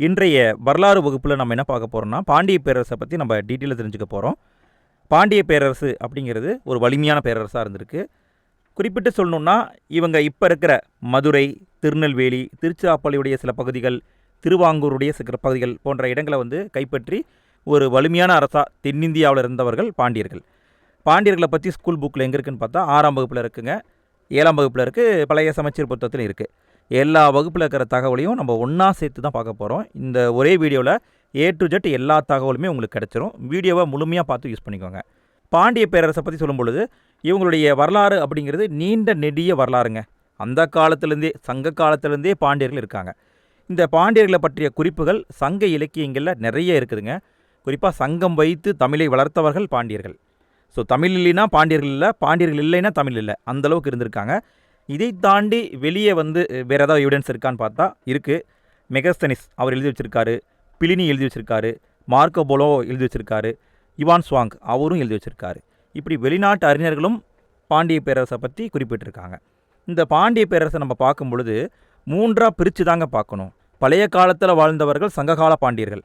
இன்றைய வரலாறு வகுப்பில் நம்ம என்ன பார்க்க போகிறோம்னா பாண்டிய பேரரசை பற்றி நம்ம டீட்டெயிலாக தெரிஞ்சுக்க போகிறோம் பாண்டிய பேரரசு அப்படிங்கிறது ஒரு வலிமையான பேரரசாக இருந்திருக்கு. குறிப்பிட்டு சொல்லணுன்னா இவங்க இப்போ இருக்கிற மதுரை திருநெல்வேலி திருச்சிராப்பள்ளியுடைய சில பகுதிகள் திருவாங்கூருடைய சில பகுதிகள் போன்ற இடங்களை வந்து கைப்பற்றி ஒரு வலிமையான அரசாக தென்னிந்தியாவில் இருந்தவர்கள் பாண்டியர்கள். பாண்டியர்களை பற்றி ஸ்கூல் புக்கில் எங்கே இருக்குன்னு பார்த்தா ஆறாம் வகுப்பில் இருக்குங்க. ஏழாம் வகுப்பில் இருக்குது பழைய சமச்சீர் புத்தகத்தில் இருக்குது எல்லா வகுப்பில் இருக்கிற தகவலையும் நம்ம ஒன்றா சேர்த்து தான் பார்க்க போகிறோம் இந்த ஒரே வீடியோவில் ஏ டு ஜெட் எல்லா தகவலுமே உங்களுக்கு கிடச்சிரும். வீடியோவை முழுமையாக பார்த்து யூஸ் பண்ணிக்கோங்க. பாண்டிய பேரரசை பற்றி சொல்லும் பொழுது இவங்களுடைய வரலாறு அப்படிங்கிறது நீண்ட நெடிய வரலாறுங்க. அந்த காலத்திலேருந்தே சங்க காலத்திலேருந்தே பாண்டியர்கள் இருக்காங்க. இந்த பாண்டியர்களை பற்றிய குறிப்புகள் சங்க இலக்கியங்களில் நிறைய இருக்குதுங்க. குறிப்பாக சங்கம் வைத்து தமிழை வளர்த்தவர்கள் பாண்டியர்கள். ஸோ தமிழ் இல்லைன்னா பாண்டியர்கள் இல்லை பாண்டியர்கள் இல்லைன்னா தமிழ் இல்லை. அந்தளவுக்கு இருந்திருக்காங்க. இதை தாண்டி வெளியே வந்து வேறு ஏதாவது எவிடன்ஸ் இருக்கான்னு பார்த்தா இருக்குது மெகஸ்தனிஸ் அவர் எழுதி வச்சிருக்காரு. பிலினி எழுதி வச்சிருக்காரு. மார்க்கோ போலோ எழுதி வச்சிருக்காரு. இவான் ஸ்வாங் அவரும் எழுதி வச்சிருக்காரு. இப்படி வெளிநாட்டு அறிஞர்களும் பாண்டிய பேரரசை பற்றி குறிப்பிட்டிருக்காங்க. இந்த பாண்டிய பேரரசை நம்ம பார்க்கும் பொழுது மூன்றாக பிரித்து தாங்க பார்க்கணும். பழைய காலத்தில் வாழ்ந்தவர்கள் சங்ககால பாண்டியர்கள்.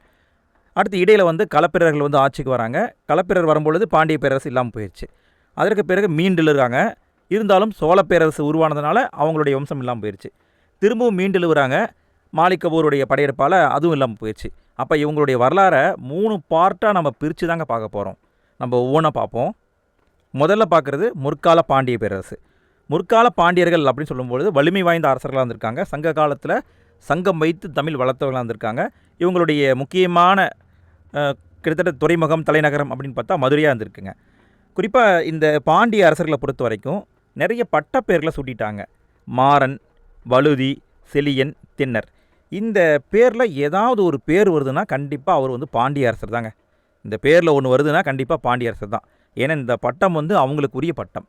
அடுத்து இடையில் வந்து களப்பிரர்கள் வந்து ஆட்சிக்கு வராங்க. களப்பிரர் வரும்பொழுது பாண்டிய பேரரசு இல்லாமல் போயிடுச்சு அதற்கு பிறகு மீண்டெழுறாங்க இருந்தாலும் சோழ பேரரசு உருவானதுனால அவங்களுடைய வம்சம் இல்லாமல் போயிடுச்சு திரும்பவும் மீண்டெழுவுறாங்க மாலிகபூருடைய படையெடுப்பால் அதுவும் இல்லாமல் போயிடுச்சு அப்போ இவங்களுடைய வரலாறை மூணு பார்ட்டாக நம்ம பிரித்து தாங்க பார்க்க போகிறோம் நம்ம ஒவ்வொன்றா பார்ப்போம். முதல்ல பார்க்குறது முற்கால பாண்டிய பேரரசு. முற்கால பாண்டியர்கள் அப்படின்னு சொல்லும்பொழுது வலிமை வாய்ந்த அரசர்களாக இருந்திருக்காங்க. சங்க காலத்தில் சங்கம் வைத்து தமிழ் வளர்த்தவர்களாக இருந்திருக்காங்க. இவங்களுடைய முக்கியமான கிட்டத்தட்ட துறைமுகம் தலைநகரம் அப்படின்னு பார்த்தா மதுரையாக இருந்திருக்குங்க. குறிப்பாக இந்த பாண்டிய அரசர்களை பொறுத்த வரைக்கும் நிறைய பட்டப்பேர்களை சூட்டிட்டாங்க. மாறன் வழுதி செலியன் தின்னர். இந்த பேரில் ஏதாவது ஒரு பேர் வருதுன்னா கண்டிப்பாக அவர் வந்து பாண்டிய அரசர் தாங்க. இந்த பேரில் ஒன்று வருதுன்னா கண்டிப்பாக பாண்டிய அரசர் தான். ஏன்னா இந்த பட்டம் வந்து அவங்களுக்குரிய பட்டம்.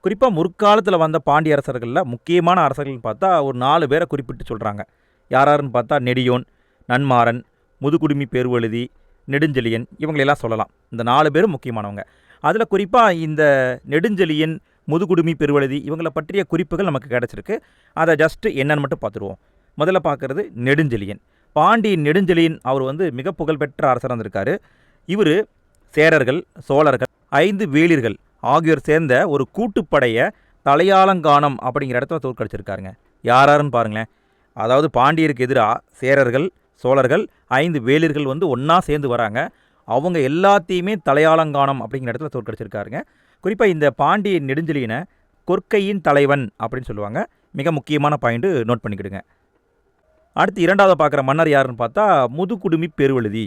குறிப்பாக முற்காலத்தில் வந்த பாண்டிய அரசர்களில் முக்கியமான அரசர்கள்னு பார்த்தா ஒரு நாலு பேரை குறிப்பிட்டு சொல்கிறாங்க யாராருன்னு பார்த்தா நெடியோன் நன்மாறன் முதுகுடுமி பேர்வழுதி நெடுஞ்செழியன் இவங்களெல்லாம் சொல்லலாம். இந்த நாலு பேரும் முக்கியமானவங்க. அதில் குறிப்பாக இந்த நெடுஞ்செழியன் முதுகுடுமி பெருவழுதி இவங்களை பற்றிய குறிப்புகள் நமக்கு கிடச்சிருக்கு. அதை ஜஸ்ட்டு என்னன்னு மட்டும் பார்த்துருவோம். முதல்ல பார்க்குறது நெடுஞ்செழியன். பாண்டியின் நெடுஞ்செழியன் அவர் வந்து மிக புகழ்பெற்ற அரசராக இருந்திருக்காரு. இவர் சேரர்கள் சோழர்கள் ஐந்து வேளிர்கள் ஆகியோர் சேர்ந்த ஒரு கூட்டுப்படையை தலையாலங்கானம் அப்படிங்கிற இடத்துல தோற்கடிச்சிருக்காருங்க. யாராருன்னு பாருங்களேன். அதாவது பாண்டியருக்கு எதிராக சேரர்கள் சோழர்கள் ஐந்து வேளிர்கள் வந்து ஒன்றா சேர்ந்து வராங்க. அவங்க எல்லாத்தையுமே தலையாலங்கானம் அப்படிங்கிற இடத்துல தோற்கடிச்சிருக்காருங்க. குறிப்பாக இந்த பாண்டிய நெடுஞ்செழியனை கொற்கையின் தலைவன் அப்படின்னு சொல்லுவாங்க. மிக முக்கியமான பாயிண்ட்டு நோட் பண்ணிக்கிடுங்க. அடுத்து இரண்டாவது பார்க்குற மன்னர் யாருன்னு பார்த்தா முதுகுடுமி பெருவழுதி.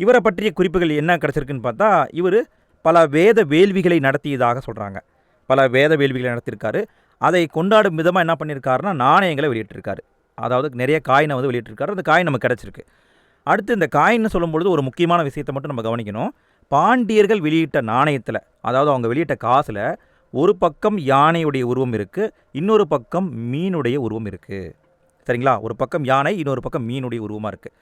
இவரை பற்றிய குறிப்புகள் என்ன கிடச்சிருக்குன்னு பார்த்தா இவர் பல வேத வேள்விகளை நடத்தியதாக சொல்கிறாங்க பல வேத வேள்விகளை நடத்தியிருக்காரு. அதை கொண்டாடும் விதமாக என்ன பண்ணியிருக்காருன்னா நாணயங்களை வெளியிட்டிருக்காரு. அதாவது நிறைய காயினை வந்து வெளியிட்டிருக்காரு. அந்த காயின் நமக்கு கிடச்சிருக்கு. அடுத்து இந்த காயின்னு சொல்லும்பொழுது ஒரு முக்கியமான விஷயத்தை மட்டும் நம்ம கவனிக்கணும். பாண்டியர்கள் வெளியிட்ட நாணயத்தில் அதாவது அவங்க வெளியிட்ட காசில் ஒரு பக்கம் யானையுடைய உருவம் இருக்குது இன்னொரு பக்கம் மீனுடைய உருவம் இருக்குது சரிங்களா? ஒரு பக்கம் யானை இன்னொரு பக்கம் மீனுடைய உருவமாக இருக்குது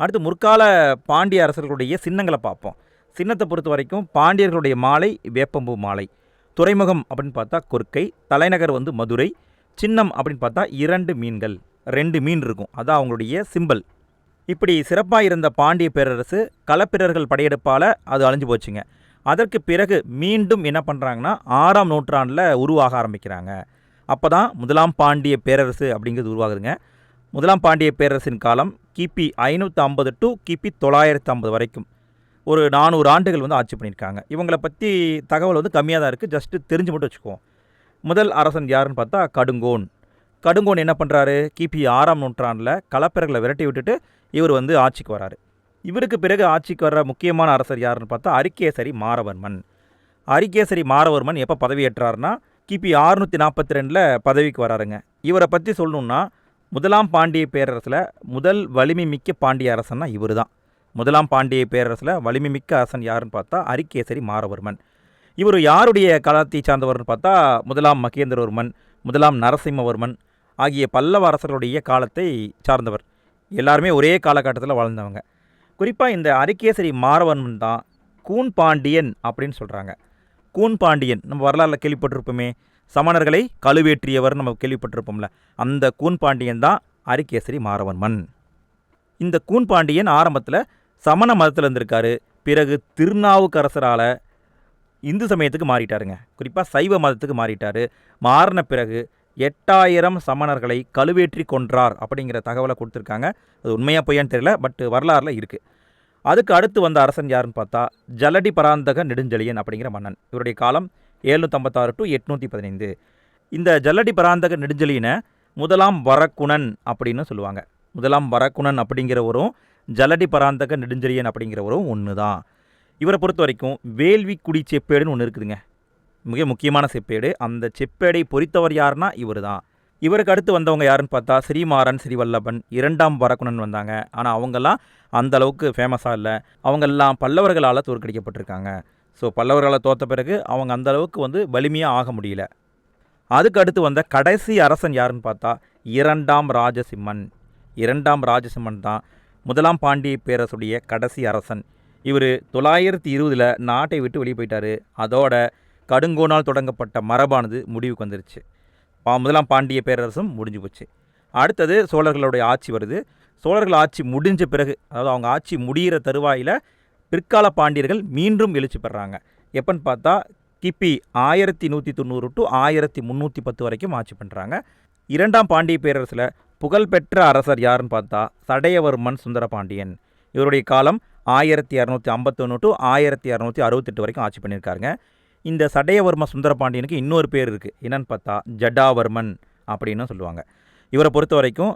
அடுத்து முற்கால பாண்டிய அரசர்களுடைய சின்னங்களை பார்ப்போம். சின்னத்தை பொறுத்த வரைக்கும் பாண்டியர்களுடைய மாலை வேப்பம்பூ மாலை. துறைமுகம் அப்படின்னு பார்த்தா கொற்கை தலைநகர் வந்து மதுரை சின்னம் அப்படின்னு பார்த்தா இரண்டு மீன்கள் ரெண்டு மீன் இருக்கும். அதான் அவங்களுடைய சிம்பல் இப்படி சிறப்பாக இருந்த பாண்டிய பேரரசு களப்பிரர்கள் படையெடுப்பால் அது அழிஞ்சு போச்சுங்க. அதற்கு பிறகு மீண்டும் என்ன பண்ணுறாங்கன்னா ஆறாம் நூற்றாண்டில் உருவாக ஆரம்பிக்கிறாங்க. அப்போ தான் முதலாம் பாண்டிய பேரரசு அப்படிங்கிறது உருவாகுதுங்க. முதலாம் பாண்டிய பேரரசின் காலம் கிபி ஐநூற்றி ஐம்பது டு கிபி தொள்ளாயிரத்து ஐம்பது வரைக்கும். ஒரு நானூறு ஆண்டுகள் வந்து ஆட்சி பண்ணியிருக்காங்க. இவங்களை பற்றி தகவல் வந்து கம்மியாக தான் இருக்குது ஜஸ்ட்டு தெரிஞ்சு மட்டும் வச்சுக்குவோம். முதல் அரசன் யாருன்னு பார்த்தா கடுங்கோன். கடுங்கோன் என்ன பண்ணுறாரு கிபி ஆறாம் நூற்றாண்டில் களப்பிரர்களை விரட்டி விட்டுட்டு இவர் வந்து ஆட்சிக்கு வராரு. இவருக்கு பிறகு ஆட்சிக்கு வர்ற முக்கியமான அரசர் யாருன்னு பார்த்தா அரிகேசரி மாரவர்மன். அரிகேசரி மாரவர்மன் எப்போ பதவியேற்றாருன்னா கிபி ஆறுநூற்றி நாற்பத்தி ரெண்டில் பதவிக்கு வராருங்க. இவரை பற்றி சொல்லணுன்னா முதலாம் பாண்டிய பேரரசில் முதல் வலிமை மிக்க பாண்டிய அரசன்னா இவர் தான் முதலாம் பாண்டிய பேரரசில் வலிமை மிக்க அரசன் யாருன்னு பார்த்தா அரிகேசரி மாரவர்மன். இவர் யாருடைய காலத்தை சார்ந்தவர்னு பார்த்தா முதலாம் மகேந்திரவர்மன் முதலாம் நரசிம்மவர்மன் ஆகிய பல்லவ அரசர்களுடைய காலத்தை சார்ந்தவர். எல்லாருமே ஒரே காலகட்டத்தில் வாழ்ந்தவங்க. குறிப்பாக இந்த அரிகேசரி மாறவன் தான் கூன் பாண்டியன் அப்படின்னு சொல்கிறாங்க கூன் பாண்டியன் நம்ம வரலாறுல கேள்விப்பட்டிருப்போமே. சமணர்களை கழுவேற்றியவர் நம்ம கேள்விப்பட்டிருப்போம்ல. அந்த கூன் பாண்டியன் தான் அரிகேசரி மாறவன்மன் இந்த கூன் பாண்டியன் ஆரம்பத்தில் சமண மதத்தில் இருந்திருக்காரு. பிறகு திருநாவுக்கரசரால் இந்து சமயத்துக்கு மாறிட்டாருங்க. குறிப்பாக சைவ மதத்துக்கு மாறிட்டார். மாறின பிறகு எட்டாயிரம் சமணர்களை கழுவேற்றி கொன்றார் அப்படிங்கிற தகவலை கொடுத்துருக்காங்க. அது உண்மையாக பொய்யான்னு தெரியல பட் வரலாறில் இருக்குது அதுக்கு அடுத்து வந்த அரசன் யாருன்னு பார்த்தா ஜலடி பராந்தக நெடுஞ்செழியன் அப்படிங்கிற மன்னன். இவருடைய காலம் ஏழ்நூற்றம்பத்தாறு டு எட்நூற்றி பதினைந்து. இந்த ஜல்லடி பராந்தக நெடுஞ்செழியனை முதலாம் வரக்குணன் அப்படின்னு சொல்லுவாங்க. முதலாம் வரக்குணன் அப்படிங்கிறவரும் ஜலடி பராந்தக நெடுஞ்செழியன் அப்படிங்கிறவரும் ஒன்று தான் இவரை பொறுத்த வரைக்கும் வேள்விக்குடி செப்பேடுன்னு ஒன்று இருக்குதுங்க. மிக முக்கியமான செப்பேடு. அந்த செப்பேடை பொறித்தவர் யாருன்னா இவர் தான் இவருக்கு அடுத்து வந்தவங்க யாருன்னு பார்த்தா ஸ்ரீமாறன் ஸ்ரீவல்லபன் இரண்டாம் வரக்குணன் வந்தாங்க. ஆனால் அவங்கெல்லாம் அந்த அளவுக்கு ஃபேமஸாக இல்லை. அவங்கெல்லாம் பல்லவர்களால் தோற்கடிக்கப்பட்டிருக்காங்க. ஸோ பல்லவர்களால் தோற்ற பிறகு அவங்க அந்த அளவுக்கு வந்து வலிமையாக ஆக முடியல. அதுக்கு அடுத்து வந்த கடைசி அரசன் யாருன்னு பார்த்தா இரண்டாம் ராஜசிம்மன். இரண்டாம் ராஜசிம்மன் தான் முதலாம் பாண்டிய பேரரசுடைய கடைசி அரசன். இவர் தொள்ளாயிரத்தி இருபதில் நாட்டை விட்டு வெளியே போயிட்டார். அதோட கடுங்கோனால் தொடங்கப்பட்ட மரபானது முடிவுக்கு வந்துருச்சு. பா முதலாம் பாண்டிய பேரரசும் முடிஞ்சு போச்சு. அடுத்தது சோழர்களுடைய ஆட்சி வருது. சோழர்கள் ஆட்சி முடிஞ்ச பிறகு அதாவது அவங்க ஆட்சி முடிகிற தருவாயில் பிற்கால பாண்டியர்கள் மீண்டும் எழுச்சி பெறாங்க. எப்போன்னு பார்த்தா கிபி ஆயிரத்தி நூற்றி தொண்ணூறு டு ஆயிரத்தி முந்நூற்றி பத்து வரைக்கும் ஆட்சி பண்ணுறாங்க இரண்டாம் பாண்டிய பேரரசில் புகழ்பெற்ற அரசர் யாருன்னு பார்த்தா சடையவர்மன் சுந்தர பாண்டியன் இவருடைய காலம் ஆயிரத்தி இரநூத்தி ஐம்பத்தொன்று டு ஆயிரத்தி இரநூத்தி அறுபத்தெட்டு வரைக்கும் ஆட்சி பண்ணியிருக்காருங்க. இந்த சடையவர்ம சுந்தரபாண்டியனுக்கு இன்னொரு பேர் இருக்குது என்னன்னு பார்த்தா ஜடாவர்மன் அப்படின்னு சொல்லுவாங்க. இவரை பொறுத்த வரைக்கும்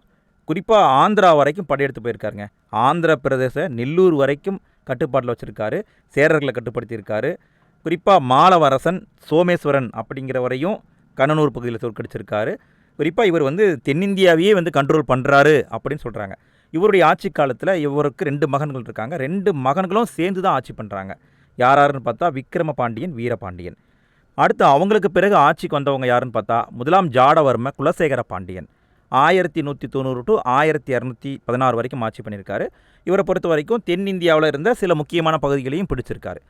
குறிப்பாக ஆந்திரா வரைக்கும் படையெடுத்து போயிருக்காருங்க. ஆந்திர பிரதேச நெல்லூர் வரைக்கும் கட்டுப்பாட்டில் வச்சுருக்காரு. சேரர்களை கட்டுப்படுத்தியிருக்காரு. குறிப்பாக மாலவரசன் சோமேஸ்வரன் அப்படிங்கிறவரையும் கண்ணனூர் பகுதியில் தோற்கடிச்சிருக்காரு. குறிப்பாக இவர் வந்து தென்னிந்தியாவையே வந்து கண்ட்ரோல் பண்ணுறாரு அப்படின்னு சொல்கிறாங்க இவருடைய ஆட்சி காலத்தில் இவருக்கு ரெண்டு மகன்கள் இருக்காங்க. ரெண்டு மகன்களும் சேர்ந்து தான் ஆட்சி பண்ணுறாங்க யாராருன்னு பார்த்தா விக்ரம பாண்டியன் வீரபாண்டியன். அடுத்து அவங்களுக்கு பிறகு ஆட்சிக்கு வந்தவங்க யாருன்னு பார்த்தா முதலாம் ஜாடவர்ம குலசேகர பாண்டியன் ஆயிரத்தி நூற்றி தொண்ணூறு டு ஆயிரத்தி இரநூத்தி பதினாறு வரைக்கும் ஆட்சி பண்ணியிருக்காரு. இவரை பொறுத்த வரைக்கும் தென்னிந்தியாவில் இருந்த சில முக்கியமான பகுதிகளையும் பிடிச்சிருக்காரு.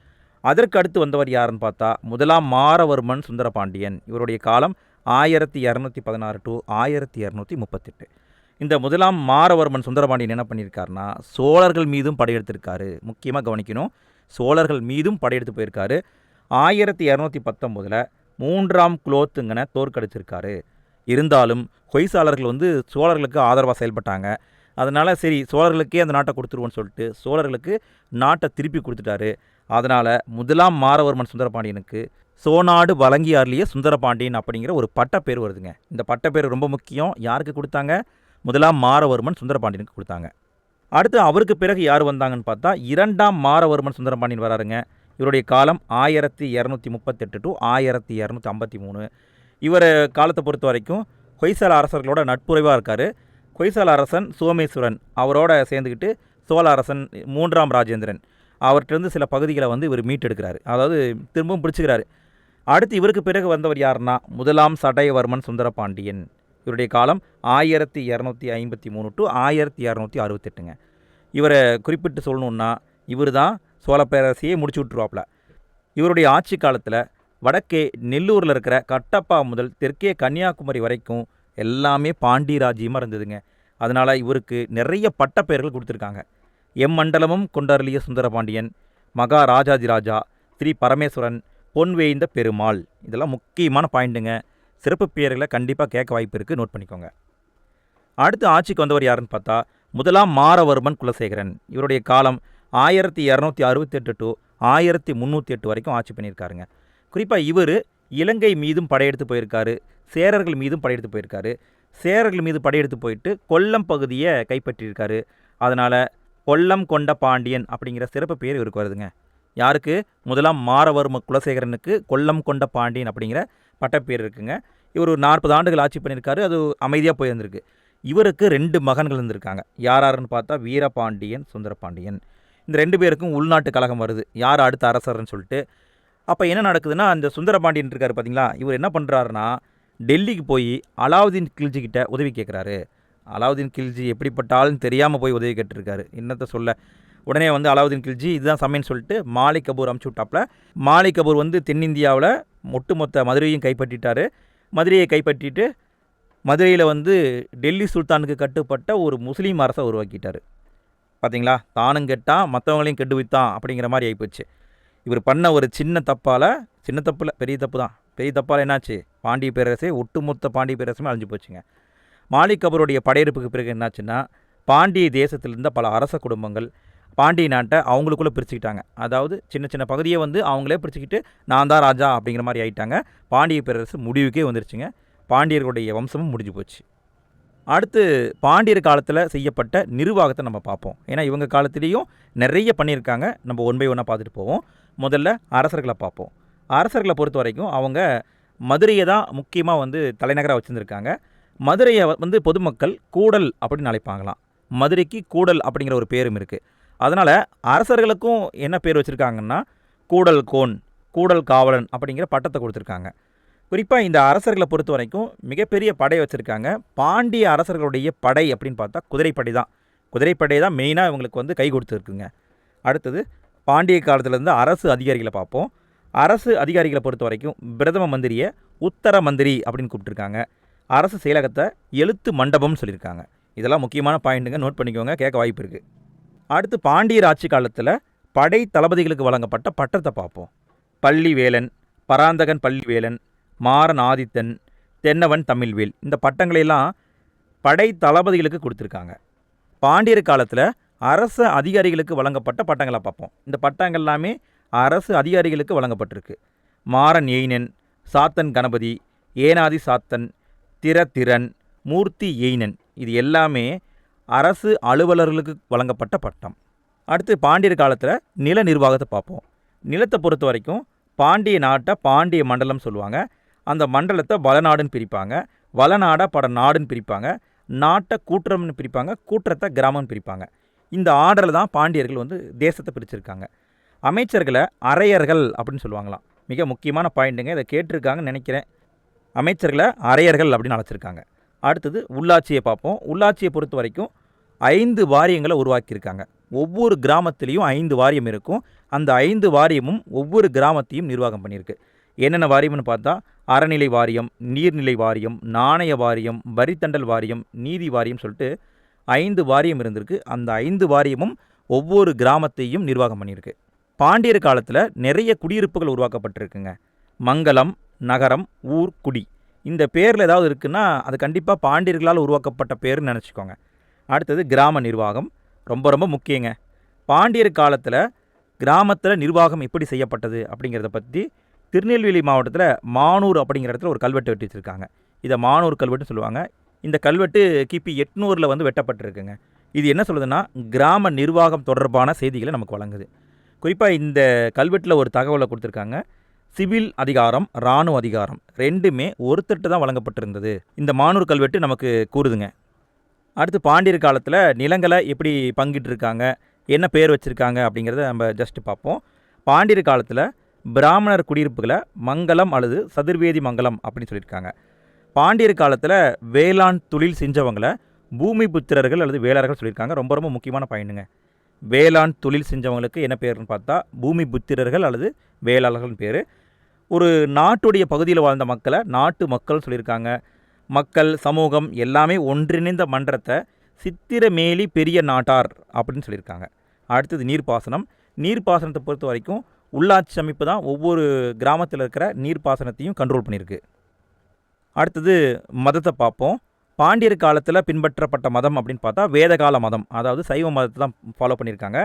அதற்கு அடுத்து வந்தவர் யாருன்னு பார்த்தா முதலாம் மாரவர்மன் சுந்தரபாண்டியன். இவருடைய காலம் ஆயிரத்தி இரநூத்தி பதினாறு டு ஆயிரத்தி இரநூத்தி முப்பத்தெட்டு. இந்த முதலாம் மாரவர்மன் சுந்தரபாண்டியன் என்ன பண்ணியிருக்காருன்னா சோழர்கள் மீதும் படையெடுத்திருக்காரு. முக்கியமாக கவனிக்கணும். சோழர்கள் மீதும் படையெடுத்து போயிருக்காரு. ஆயிரத்தி இரநூத்தி பத்தொம்போதில் மூன்றாம் குலோத்துங்கனை தோற்கடிச்சிருக்காரு. இருந்தாலும் ஹொய்சாளர்கள் வந்து சோழர்களுக்கு ஆதரவாக செயல்பட்டாங்க. அதனால் சரி சோழர்களுக்கே அந்த நாட்டை கொடுத்துருவோன்னு சொல்லிட்டு சோழர்களுக்கு நாட்டை திருப்பி கொடுத்துட்டாரு. அதனால் முதலாம் மாரவர்மன் சுந்தரபாண்டியனுக்கு சோநாடு வழங்கியார்லேயே சுந்தரபாண்டியன் அப்படிங்கிற ஒரு பட்டப்பேர் வருதுங்க. இந்த பட்டப்பேர் ரொம்ப முக்கியம். யாருக்கு கொடுத்தாங்க? முதலாம் மாரவர்மன் சுந்தரபாண்டியனுக்கு கொடுத்தாங்க. அடுத்து அவருக்கு பிறகு யார் வந்தாங்கன்னு பார்த்தா இரண்டாம் மாரவர்மன் சுந்தரபாண்டியன் வராருங்க. இவருடைய காலம் ஆயிரத்தி இரநூத்தி முப்பத்தெட்டு டு ஆயிரத்தி இரநூத்தி ஐம்பத்தி மூணு. இவர் காலத்தை பொறுத்த வரைக்கும் ஹொய்சால அரசர்களோட நட்புறைவாக இருக்கார். ஹொய்சால அரசன் சோமேஸ்வரன். அவரோட சேர்ந்துக்கிட்டு சோழ அரசன் மூன்றாம் ராஜேந்திரன். அவர்கிட்டருந்து சில பகுதிகளை வந்து இவர் மீட்டெடுக்கிறாரு. அதாவது திரும்பவும் பிடிச்சிக்கிறாரு. அடுத்து இவருக்கு பிறகு வந்தவர் யாருன்னா முதலாம் சடையவர்மன் சுந்தரபாண்டியன். இவருடைய காலம் ஆயிரத்தி இரநூத்தி ஐம்பத்தி மூணு டு ஆயிரத்தி இரநூத்தி அறுபத்தெட்டுங்க. இவரை குறிப்பிட்டு சொல்லணுன்னா இவர் தான் சோழ பேரரசையே முடிச்சு விட்ருவாப்புல இவருடைய ஆட்சி காலத்தில் வடக்கே நெல்லூரில் இருக்கிற கட்டப்பா முதல் தெற்கே கன்னியாகுமரி வரைக்கும் எல்லாமே பாண்டி ராஜ்யமாக இருந்ததுங்க. அதனால் இவருக்கு நிறைய பட்டப்பெயர்கள் கொடுத்துருக்காங்க. எம் மண்டலமும் கொண்டருளிய சுந்தரபாண்டியன் மகா ராஜாதிராஜா ஸ்ரீ பரமேஸ்வரன் பொன்வேய்ந்த பெருமாள். இதெல்லாம் முக்கியமான பாயிண்ட்டுங்க. சிறப்பு பெயர்களை கண்டிப்பாக கேட்க வாய்ப்பு இருக்குது நோட் பண்ணிக்கோங்க. அடுத்து ஆட்சிக்கு வந்தவர் யாருன்னு பார்த்தா முதலாம் மாரவர்மன் குலசேகரன். இவருடைய காலம் ஆயிரத்தி இரநூத்தி அறுபத்தெட்டு டு ஆயிரத்தி முந்நூற்றி எட்டு வரைக்கும் ஆட்சி பண்ணியிருக்காருங்க. குறிப்பாக இவர் இலங்கை மீதும் படையெடுத்து போயிருக்காரு சேரர்கள் மீதும் படையெடுத்து போயிருக்காரு. சேரர்கள் மீது படையெடுத்து போயிட்டு கொல்லம் பகுதியை கைப்பற்றியிருக்காரு. அதனால் கொல்லம் கொண்ட பாண்டியன் அப்படிங்கிற சிறப்பு பேர் இவருக்கு வருதுங்க. யாருக்கு? முதலாம் மாரவர்ம குலசேகரனுக்கு கொல்லம் கொண்ட பாண்டியன் அப்படிங்கிற பட்டப்பேர் இருக்குங்க. இவர் ஒரு நாற்பது ஆண்டுகள் ஆட்சி பண்ணியிருக்காரு அது அமைதியாக போயிருந்திருக்கு. இவருக்கு ரெண்டு மகன்கள் இருந்திருக்காங்க. யார் யாருன்னு பார்த்தா வீரபாண்டியன் சுந்தரபாண்டியன். இந்த ரெண்டு பேருக்கும் உள்நாட்டு கழகம் வருது. யார் அடுத்த அரசர்னு சொல்லிட்டு. அப்போ என்ன நடக்குதுன்னா அந்த சுந்தரபாண்டியன் இருக்கார் பார்த்தீங்களா இவர் என்ன பண்ணுறாருன்னா டெல்லிக்கு போய் அலாவுதீன் கில்ஜிக்கிட்ட உதவி கேட்குறாரு அலாவுதீன் கில்ஜி எப்படிப்பட்ட ஆளுன்னு தெரியாமல் போய் உதவி கேட்டிருக்காரு. என்னத்தை சொல்ல? உடனே வந்து அலாவுதீன் கில்ஜி இதுதான் சமையன்னு சொல்லிட்டு மாலிக் கபூர் அமுச்சு விட்டாப்புல மாலிக் கபூர் வந்து தென்னிந்தியாவில் ஒட்டுமொத்த மதுரையும் கைப்பற்றிட்டாரு. மதுரையை கைப்பற்றிட்டு மதுரையில் வந்து டெல்லி சுல்தானுக்கு கட்டுப்பட்ட ஒரு முஸ்லீம் அரசை உருவாக்கிட்டார். பார்த்தீங்களா தானும் கெட்டான் மற்றவங்களையும் கெட்டு வைத்தான் அப்படிங்கிற மாதிரி ஆகிப்போச்சு இவர் பண்ண ஒரு சின்ன தப்பால் சின்ன தப்பில் பெரிய தப்பு தான் பெரிய தப்பால் என்னாச்சு? பாண்டிய பேரரசே ஒட்டுமொத்த பாண்டிய பேரரசுமே அழிஞ்சு போச்சுங்க. மாலிக் கபருடைய படையெடுப்புக்கு பிறகு என்னாச்சுன்னா பாண்டிய தேசத்திலிருந்த பல அரச குடும்பங்கள் பாண்டிய நாட்டை அவங்களுக்குள்ளே பிரிச்சுக்கிட்டாங்க. அதாவது சின்ன சின்ன பகுதியை வந்து அவங்களே பிரிச்சுக்கிட்டு நான் தான் ராஜா அப்படிங்கிற மாதிரி ஆயிட்டாங்க. பாண்டிய பேரரசு முடிவுக்கே வந்துருச்சுங்க. பாண்டியர்களுடைய வம்சமும் முடிஞ்சு போச்சு. அடுத்து பாண்டியர் காலத்தில் செய்யப்பட்ட நிர்வாகத்தை நம்ம பார்ப்போம். ஏன்னா இவங்க காலத்துலேயும் நிறைய பண்ணியிருக்காங்க. நம்ம ஒன் பை ஒன்னாக பார்த்துட்டு போவோம். முதல்ல அரசர்களை பார்ப்போம். அரசர்களை பொறுத்த வரைக்கும் அவங்க மதுரையை தான் முக்கியமாக வந்து தலைநகராக வச்சுருந்துருக்காங்க. மதுரையை வந்து பொதுமக்கள் கூடல் அப்படின்னு அழைப்பாங்களாம். மதுரைக்கு கூடல் அப்படிங்கிற ஒரு பேரும் இருக்குது அதனால் அரசர்களுக்கும் என்ன பேர் வச்சுருக்காங்கன்னா கூடல் கோன் கூடல் காவலன் அப்படிங்கிற பட்டத்தை கொடுத்துருக்காங்க. குறிப்பாக இந்த அரசர்களை பொறுத்த வரைக்கும் மிகப்பெரிய படை வச்சுருக்காங்க. பாண்டிய அரசர்களுடைய படை அப்படின்னு பார்த்தா குதிரைப்படை தான். குதிரைப்படை தான் மெயினாக இவங்களுக்கு வந்து கை கொடுத்துருக்குங்க. அடுத்தது பாண்டிய காலத்துலேருந்து அரசு அதிகாரிகளை பார்ப்போம். அரசு அதிகாரிகளை பொறுத்த வரைக்கும் பிரதம மந்திரியை உத்தர மந்திரி அப்படின்னு கூப்பிட்டுருக்காங்க. அரசு செயலகத்தை எழுத்து மண்டபம்னு சொல்லியிருக்காங்க. இதெல்லாம் முக்கியமான பாயிண்ட்டுங்க. நோட் பண்ணிக்கோங்க. கேட்க வாய்ப்பு இருக்குது அடுத்து பாண்டியர் ஆட்சி காலத்தில் படை தளபதிகளுக்கு வழங்கப்பட்ட பட்டத்தை பார்ப்போம். பள்ளி வேலன் பராந்தகன் பள்ளி வேலன் மாறன் ஆதித்தன் தென்னவன் தமிழ்வேல் இந்த பட்டங்களையெல்லாம் படை தளபதிகளுக்கு கொடுத்துருக்காங்க. பாண்டியர் காலத்தில் அரச அதிகாரிகளுக்கு வழங்கப்பட்ட பட்டங்களை பார்ப்போம். இந்த பட்டங்கள் எல்லாமே அரசு அதிகாரிகளுக்கு வழங்கப்பட்டிருக்கு. மாறன் எய்னன் சாத்தன் கணபதி ஏனாதி சாத்தன் திறத்திறன் மூர்த்தி எய்னன் இது எல்லாமே அரசு அலுவலர்களுக்கு வழங்கப்பட்ட பட்டம். அடுத்து பாண்டியர் காலத்தில் நில நிர்வாகத்தை பார்ப்போம். நிலத்தை பொறுத்த வரைக்கும் பாண்டிய நாட்டை பாண்டிய மண்டலம் சொல்லுவாங்க. அந்த மண்டலத்தை வளநாடுன்னு பிரிப்பாங்க. வளநாடை பட நாடுன்னு பிரிப்பாங்க. நாட்டை கூட்டுறம்னு பிரிப்பாங்க. கூட்டுறத்தை கிராமம்னு பிரிப்பாங்க. இந்த ஆர்டரில் தான் பாண்டியர்கள் வந்து தேசத்தை பிரிச்சிருக்காங்க. அமைச்சர்களை அரையர்கள் அப்படின்னு சொல்லுவாங்களாம். மிக முக்கியமான பாயிண்ட்டுங்க. இதை கேட்டிருக்காங்கன்னு நினைக்கிறேன். அமைச்சர்களை அரையர்கள் அப்படின்னு அழைச்சிருக்காங்க. அடுத்தது உள்ளாட்சியை பார்ப்போம். உள்ளாட்சியை பொறுத்த வரைக்கும் ஐந்து வாரியங்களை உருவாக்கியிருக்காங்க. ஒவ்வொரு கிராமத்துலேயும் ஐந்து வாரியம் இருக்கும். அந்த ஐந்து வாரியமும் ஒவ்வொரு கிராமத்தையும் நிர்வாகம் பண்ணியிருக்கு. என்னென்ன வாரியம்னு பார்த்தா அறநிலை வாரியம் நீர்நிலை வாரியம் நாணய வாரியம் வரித்தண்டல் வாரியம் நீதி வாரியம் சொல்லிட்டு ஐந்து வாரியம் இருந்திருக்கு. அந்த ஐந்து வாரியமும் ஒவ்வொரு கிராமத்தையும் நிர்வாகம் பண்ணியிருக்கு. பாண்டியர் காலத்தில் நிறைய குடியிருப்புகள் உருவாக்கப்பட்டிருக்குங்க. மங்கலம் நகரம் ஊர் குடி. இந்த பேரில் ஏதாவது இருக்குன்னா அது கண்டிப்பாக பாண்டியர்களால் உருவாக்கப்பட்ட பேருன்னு நினச்சிக்கோங்க. அடுத்தது கிராம நிர்வாகம். ரொம்ப ரொம்ப முக்கியங்க. பாண்டியர் காலத்தில் கிராமத்தில் நிர்வாகம் எப்படி செய்யப்பட்டது அப்படிங்கிறத பற்றி திருநெல்வேலி மாவட்டத்தில் மானூர் அப்படிங்கிற இடத்துல ஒரு கல்வெட்டு வெட்டி வச்சுருக்காங்க இதை மானூர் கல்வெட்டுன்னு சொல்லுவாங்க. இந்த கல்வெட்டு கிபி எட்நூறில் வந்து வெட்டப்பட்டிருக்குங்க. இது என்ன சொல்லுதுன்னா கிராம நிர்வாகம் தொடர்பான செய்திகளை நமக்கு வழங்குது. குறிப்பாக இந்த கல்வெட்டில் ஒரு தகவலை கொடுத்துருக்காங்க. சிவில் அதிகாரம் இராணுவ அதிகாரம் ரெண்டுமே ஒருத்தட்டு தான் வழங்கப்பட்டிருந்தது. இந்த மானூர் கல்வெட்டு நமக்கு கூறுதுங்க. அடுத்து பாண்டியர் காலத்தில் நிலங்களை எப்படி பங்கிட்டிருக்காங்க என்ன பேர் வச்சுருக்காங்க அப்படிங்கிறத நம்ம ஜஸ்ட்டு பார்ப்போம். பாண்டியர் காலத்தில் பிராமணர் குடியிருப்புகளை மங்கலம் அல்லது சதுர்வேதி மங்கலம் அப்படின்னு சொல்லியிருக்காங்க. பாண்டியர் காலத்தில் வேளாண் தொழில் செஞ்சவங்களை பூமி புத்திரர்கள் அல்லது வேளாளர்கள் சொல்லியிருக்காங்க. ரொம்ப ரொம்ப முக்கியமான பயனுங்க வேளாண் தொழில் செஞ்சவங்களுக்கு என்ன பேர்னு பார்த்தா பூமி புத்திரர்கள் அல்லது வேளாளர்கள்னு பேர். ஒரு நாட்டுடைய பகுதியில் வாழ்ந்த மக்களை நாட்டு மக்கள் சொல்லியிருக்காங்க. மக்கள் சமூகம் எல்லாமே ஒன்றிணைந்த மன்றத்தை சித்திரமேலி பெரிய நாட்டார் அப்படின்னு சொல்லியிருக்காங்க. அடுத்தது நீர்ப்பாசனம். நீர்ப்பாசனத்தை பொறுத்த வரைக்கும் உள்ளாட்சி அமைப்பு தான் ஒவ்வொரு கிராமத்தில் இருக்கிற நீர்ப்பாசனத்தையும் கண்ட்ரோல் பண்ணியிருக்கு. அடுத்தது மதத்தை பார்ப்போம். பாண்டியர் காலத்தில் பின்பற்றப்பட்ட மதம் அப்படின்னு பார்த்தா வேதகால மதம். அதாவது சைவ மதத்தை தான் ஃபாலோ பண்ணியிருக்காங்க.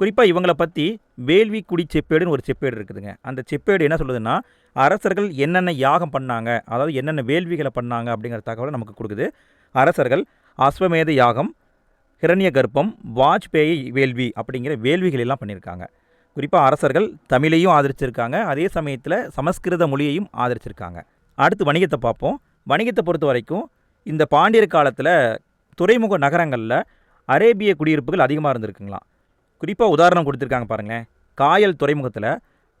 குறிப்பாக இவங்களை பற்றி வேள்வி குடி செப்பேடுன்னு ஒரு செப்பேடு இருக்குதுங்க. அந்த செப்பேடு என்ன சொல்லுதுன்னா அரசர்கள் என்னென்ன யாகம் பண்ணாங்க அதாவது என்னென்ன வேள்விகளை பண்ணாங்க அப்படிங்கிற தகவலை நமக்கு கொடுக்குது. அரசர்கள் அஸ்வமேத யாகம் ஹிரண்ய கர்ப்பம் வாஜ்பேயி வேள்வி அப்படிங்கிற வேள்விகள் எல்லாம் பண்ணியிருக்காங்க. குறிப்பாக அரசர்கள் தமிழையும் ஆதரிச்சிருக்காங்க அதே சமயத்தில் சமஸ்கிருத மொழியையும் ஆதரிச்சிருக்காங்க. அடுத்து வணிகத்தை பார்ப்போம். வணிகத்தை பொறுத்த வரைக்கும் இந்த பாண்டியர் காலத்தில் துறைமுக நகரங்களில் அரேபிய குடியிருப்புகள் அதிகமாக இருந்திருக்குங்களாம். குறிப்பாக உதாரணம் கொடுத்துருக்காங்க பாருங்கள் காயல் துறைமுகத்தில்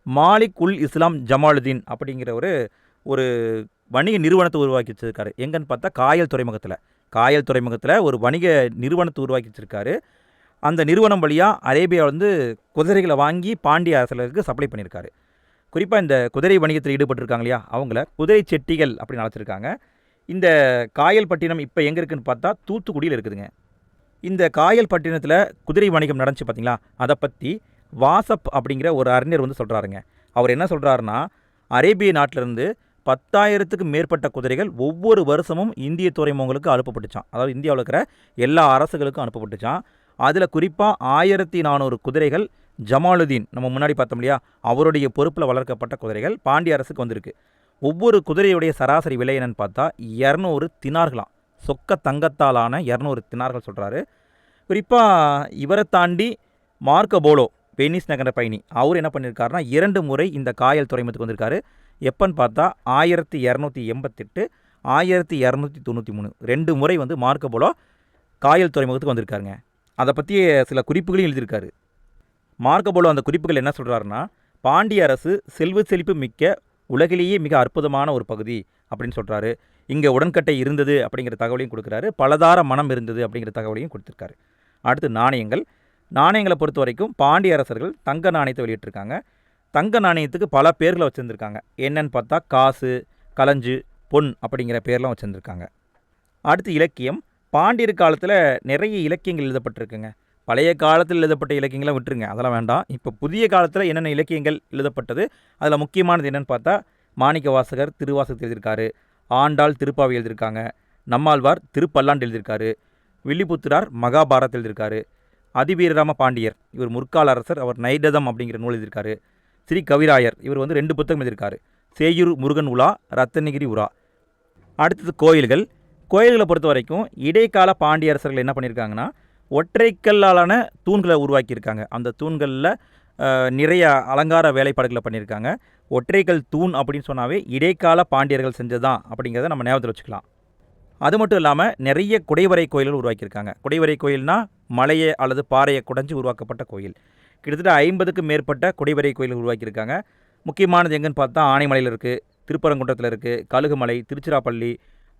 மாலிக் உல் இஸ்லாம் ஜமாலுதீன் அப்படிங்கிற ஒரு ஒரு வணிக நிறுவனத்தை உருவாக்கி வச்சுருக்காரு. எங்கன்னு பார்த்தா காயல் துறைமுகத்தில். காயல் துறைமுகத்தில் ஒரு வணிக நிறுவனத்தை உருவாக்கி வச்சிருக்காரு. அந்த நிறுவனம் வழியாக அரேபியா வந்து குதிரைகளை வாங்கி பாண்டிய அரசர்களுக்கு சப்ளை பண்ணியிருக்காரு. குறிப்பாக இந்த குதிரை வணிகத்தில் ஈடுபட்டிருக்காங்க இல்லையா? அவங்கள குதிரை செட்டிகள் அப்படின்னு அழைச்சிருக்காங்க. இந்த காயல்பட்டினம் இப்போ எங்கே இருக்குதுன்னு பார்த்தா தூத்துக்குடியில் இருக்குதுங்க. இந்த காயல் பட்டினத்தில் குதிரை வணிகம் நடந்துச்சு பார்த்தீங்களா அதை பற்றி வாசப் அப்படிங்கிற ஒரு அறிஞர் வந்து சொல்கிறாருங்க அவர் என்ன சொல்கிறாருன்னா அரேபிய நாட்டிலிருந்து பத்தாயிரத்துக்கு மேற்பட்ட குதிரைகள் ஒவ்வொரு வருஷமும் இந்திய துறைமுகங்களுக்கு அனுப்பப்பட்டுச்சான் அதாவது இந்தியாவில் இருக்கிற எல்லா அரசுகளுக்கும் அனுப்பப்பட்டுச்சான் அதில் குறிப்பாக ஆயிரத்தி நானூறு குதிரைகள் ஜமாலுதீன் நம்ம முன்னாடி பார்த்தோம் இல்லையா? அவருடைய பொறுப்பில் வளர்க்கப்பட்ட குதிரைகள் பாண்டிய அரசுக்கு வந்திருக்கு. ஒவ்வொரு குதிரையுடைய சராசரி விலை என்னன்னு பார்த்தா இரநூறு தினார்களாம். சொக்க தங்கத்தாலான இரநூறு தினார்கள் சொல்கிறாரு குறிப்பாக இவரை தாண்டி மார்க்கோ போலோ வெனிஸ் நகர பயணி அவர் என்ன பண்ணியிருக்காருன்னா இரண்டு முறை இந்த காயல் துறைமுகத்துக்கு வந்திருக்காரு. எப்பன்னு பார்த்தா ஆயிரத்தி இரநூத்தி எண்பத்தெட்டு ஆயிரத்தி இரநூத்தி தொண்ணூற்றி மூணு ரெண்டு முறை வந்து மார்க்கோ போலோ காயல் துறைமுகத்துக்கு வந்திருக்காருங்க. அதை பற்றிய சில குறிப்புகளையும் எழுதியிருக்காரு. மார்க்கோ போலோ அந்த குறிப்புகள் என்ன சொல்கிறாருன்னா பாண்டிய அரசு செல்வ செழிப்பு மிக்க உலகிலேயே மிக அற்புதமான ஒரு பகுதி அப்படின்னு சொல்கிறாரு இங்கே உடன்கட்டை இருந்தது அப்படிங்கிற தகவலையும் கொடுக்குறாரு. பலதார மனம் இருந்தது அப்படிங்கிற தகவலையும் கொடுத்துருக்காரு. அடுத்து நாணயங்கள். நாணயங்களை பொறுத்த வரைக்கும் பாண்டிய அரசர்கள் தங்க நாணயத்தை வெளியிட்டிருக்காங்க. தங்க நாணயத்துக்கு பல பேர்களை வச்சுருந்துருக்காங்க. என்னன்னு பார்த்தா காசு கலஞ்சு பொன் அப்படிங்கிற பேர்லாம் வச்சுருந்துருக்காங்க. அடுத்து இலக்கியம். பாண்டியர் காலத்தில் நிறைய இலக்கியங்கள் எழுதப்பட்டிருக்குங்க. பழைய காலத்தில் எழுதப்பட்ட இலக்கியங்களை விட்டுருங்க. அதெல்லாம் வேண்டாம். இப்போ புதிய காலத்தில் என்னென்ன இலக்கியங்கள் எழுதப்பட்டது? அதில் முக்கியமானது என்னென்னு பார்த்தா மாணிக்க வாசகர் திருவாசகத்தை எழுதியிருக்காரு. ஆண்டாள் திருப்பாவை எழுதியிருக்காங்க. நம்மாழ்வார் திருப்பல்லாண்டு எழுதியிருக்காரு. வில்லிபுத்திரார் மகாபாரத் எழுதியிருக்காரு. அதிவீரராம பாண்டியர் இவர் முற்கால அரசர் அவர் நைடதம் அப்படிங்கிற நூல் எழுதியிருக்காரு. ஸ்ரீ கவிராயர் இவர் வந்து ரெண்டு புத்தகம் எழுதியிருக்காரு. சேயூர் முருகன் உலா ரத்தனகிரி உலா அடுத்தது கோயில்கள். கோயில்களை பொறுத்த வரைக்கும் இடைக்கால பாண்டிய அரசர்கள் என்ன பண்ணியிருக்காங்கன்னா ஒற்றைக்கல்லாலான தூண்களை உருவாக்கியிருக்காங்க. அந்த தூண்களில் நிறைய அலங்கார வேலைப்பாடுகளை பண்ணியிருக்காங்க. ஒற்றைக்கல் தூண் அப்படின்னு சொன்னாவே இடைக்கால பாண்டியர்கள் செஞ்சதான் அப்படிங்கிறத நம்ம ஞாபகத்தில் வச்சுக்கலாம். அது மட்டும் இல்லாமல் நிறைய குடைவரை கோயில்கள் உருவாக்கியிருக்காங்க. குடைவரை கோயில்னா மலையை அல்லது பாறையை குடைஞ்சு உருவாக்கப்பட்ட கோயில். கிட்டத்தட்ட ஐம்பதுக்கும் மேற்பட்ட குடைவரை கோயில்கள் உருவாக்கியிருக்காங்க. முக்கியமானது எங்கன்னு பார்த்தா ஆனைமலையில் இருக்குது திருப்பரங்குன்றத்தில் இருக்குது கழுகுமலை திருச்சிராப்பள்ளி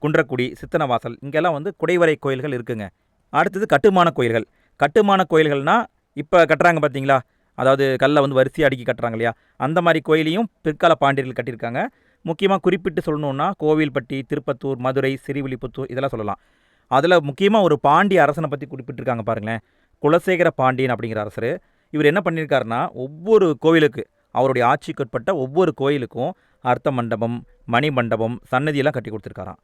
குன்றக்குடி சித்தனவாசல் இங்கெல்லாம் வந்து குடைவரை கோயில்கள் இருக்குங்க. அடுத்தது கட்டுமான கோயில்கள். கட்டுமான கோயில்கள்னால் இப்போ கட்டுறாங்க பார்த்தீங்களா அதாவது கல்லை வந்து வரிசையாக அடுக்கி கட்டுறாங்க இல்லையா? அந்த மாதிரி கோயிலையும் பிற்கால பாண்டியர்கள் கட்டியிருக்காங்க. முக்கியமாக குறிப்பிட்டு சொல்லணுன்னா கோவில்பட்டி திருப்பத்தூர் மதுரை சிறுவில்லிபுத்தூர் இதெல்லாம் சொல்லலாம். அதில் முக்கியமாக ஒரு பாண்டிய அரசனை பற்றி குறிப்பிட்டிருக்காங்க பாருங்களேன். குலசேகர பாண்டியன் அப்படிங்கிற அரசர். இவர் என்ன பண்ணியிருக்காருன்னா ஒவ்வொரு கோவிலுக்கு அவருடைய ஆட்சிக்குட்பட்ட ஒவ்வொரு கோயிலுக்கும் அர்த்த மண்டபம் மணி மண்டபம் சன்னதியெல்லாம் கட்டி கொடுத்துருக்காராம்.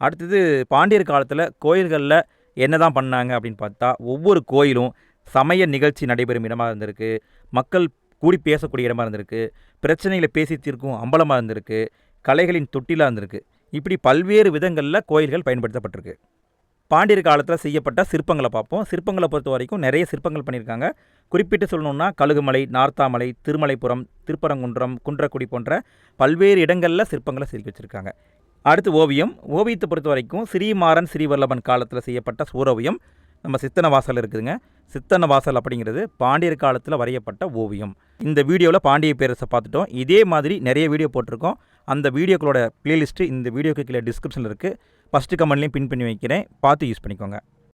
அடுத்தது பாண்டியர் காலத்தில் கோயில்களில் என்ன தான் பண்ணாங்க அப்படின்னு பார்த்தா ஒவ்வொரு கோயிலும் சமய நிகழ்ச்சி நடைபெறும் இடமாக இருந்திருக்கு. மக்கள் கூடி பேசக்கூடிய இடமா இருந்திருக்கு. பிரச்சனைகளை பேசி தீர்க்கும் அம்பலமாக இருந்திருக்கு. கலைகளின் தொட்டிலாக இருந்திருக்கு. இப்படி பல்வேறு விதங்களில் கோயில்கள் பயன்படுத்தப்பட்டிருக்கு. பாண்டியர் காலத்தில் செய்யப்பட்ட சிற்பங்களை பார்ப்போம். சிற்பங்களை பொறுத்த வரைக்கும் நிறைய சிற்பங்கள் பண்ணியிருக்காங்க. குறிப்பிட்டு சொல்லணும்னா கழுகுமலை நார்த்தாமலை திருமலைப்புறம் திருப்பரங்குன்றம் குன்றக்குடி போன்ற பல்வேறு இடங்களில் சிற்பங்களை செதுக்கி வச்சுருக்காங்க. அடுத்து ஓவியம். ஓவியத்தை பொறுத்த வரைக்கும் ஸ்ரீமாறன் ஸ்ரீவல்லபன் காலத்தில் செய்யப்பட்ட சூரோவியம். நம்ம சித்தன வாசல் இருக்குதுங்க. சித்தன வாசல் அப்படிங்கிறது பாண்டியர் காலத்தில் வரையப்பட்ட ஓவியம். இந்த வீடியோவில் பாண்டிய பேரரசை பார்த்துட்டோம். இதே மாதிரி நிறைய வீடியோ போட்டிருக்கோம். அந்த வீடியோக்களோட ப்ளேலிஸ்ட்டு இந்த வீடியோக்கு கீழே டிஸ்கிரிப்ஷனில் இருக்குது ஃபஸ்ட்டு கமெண்ட்லேயும் பின் பண்ணி வைக்கிறேன். பார்த்து யூஸ் பண்ணிக்கோங்க.